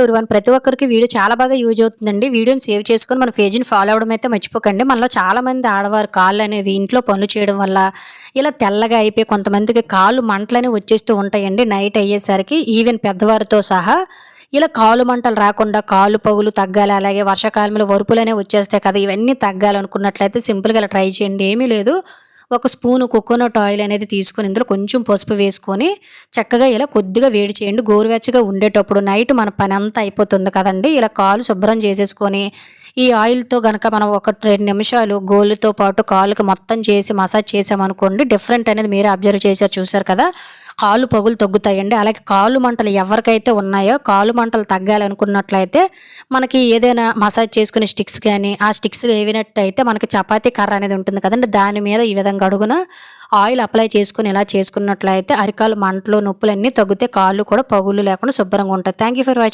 Everyone ప్రతి ఒక్కరికి video చాలా బాగా యూజ్ అవుతుందండి. వీడియోని సేవ్ చేసుకొని మన పేజీని ఫాలో అవడం అయితే మర్చిపోకండి. మనలో చాలామంది ఆడవారు కాళ్ళు అనేవి ఇంట్లో పనులు చేయడం వల్ల ఇలా తెల్లగా అయిపోయి కొంతమందికి కాళ్ళు మంటలు అనేవి వచ్చేస్తూ ఉంటాయండి నైట్ అయ్యేసరికి. ఈవెన్ పెద్దవారితో సహా ఇలా కాలు మంటలు రాకుండా కాలు పగులు తగ్గాలి అలాగే వర్షాకాలంలో వరుపులు అనేవి వచ్చేస్తాయి కదా ఇవన్నీ తగ్గాలనుకున్నట్లయితే సింపుల్గా ఇలా ట్రై చేయండి. ఏమీ లేదు. ఒక స్పూను కోకోనట్ ఆయిల్ అనేది తీసుకొని ఇందులో కొంచెం పసుపు వేసుకొని చక్కగా ఇలా కొద్దిగా వేడి చేయండి. గోరువెచ్చగా ఉండేటప్పుడు నైట్ మన పని అంతా అయిపోతుంది కదండి. ఇలా కాలు శుభ్రం చేసేసుకొని ఈ ఆయిల్తో కనుక మనం ఒక రెండు నిమిషాలు గోళ్ళతో పాటు కాలుకి మొత్తం చేసి మసాజ్ చేసామనుకోండి డిఫరెంట్ అనేది మీరే అబ్జర్వ్ చేశారు చూసారు కదా? కాళ్ళు పగులు తగ్గుతాయండి. అలాగే కాళ్ళు మంటలు ఎవరికైతే ఉన్నాయో కాళ్ళు మంటలు తగ్గాలనుకున్నట్లయితే మనకి ఏదైనా మసాజ్ చేసుకునే స్టిక్స్ కానీ ఆ స్టిక్స్ లేవినట్టయితే మనకి చపాతీ కర్ర అనేది ఉంటుంది కదండి. దాని మీద ఈ విధంగా అడుగున ఆయిల్ అప్లై చేసుకుని ఇలా చేసుకున్నట్లయితే అరికాలు మంటలు నొప్పులన్నీ తగ్గితే కాళ్ళు కూడా పగులు లేకుండా శుభ్రంగా ఉంటాయి. Thank you for watching